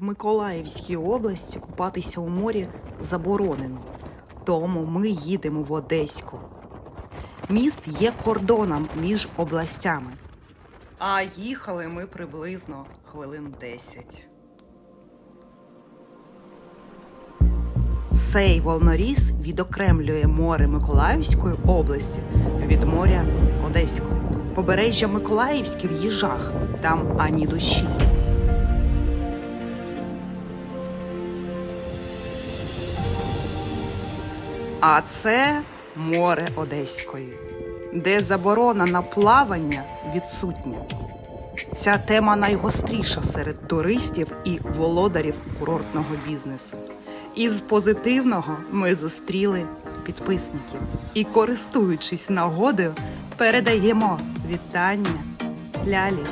В Миколаївській області купатися у морі заборонено, тому ми їдемо в Одеську. Міст є кордоном між областями. А їхали ми приблизно хвилин 10. Цей волноріз відокремлює море Миколаївської області від моря Одеської. Побережжя Миколаївське в їжах, там ані душі. А це море Одеської, де заборона на плавання відсутня. Ця тема найгостріша серед туристів і володарів курортного бізнесу. Із позитивного ми зустріли підписників і, користуючись нагодою, передаємо вітання Лялі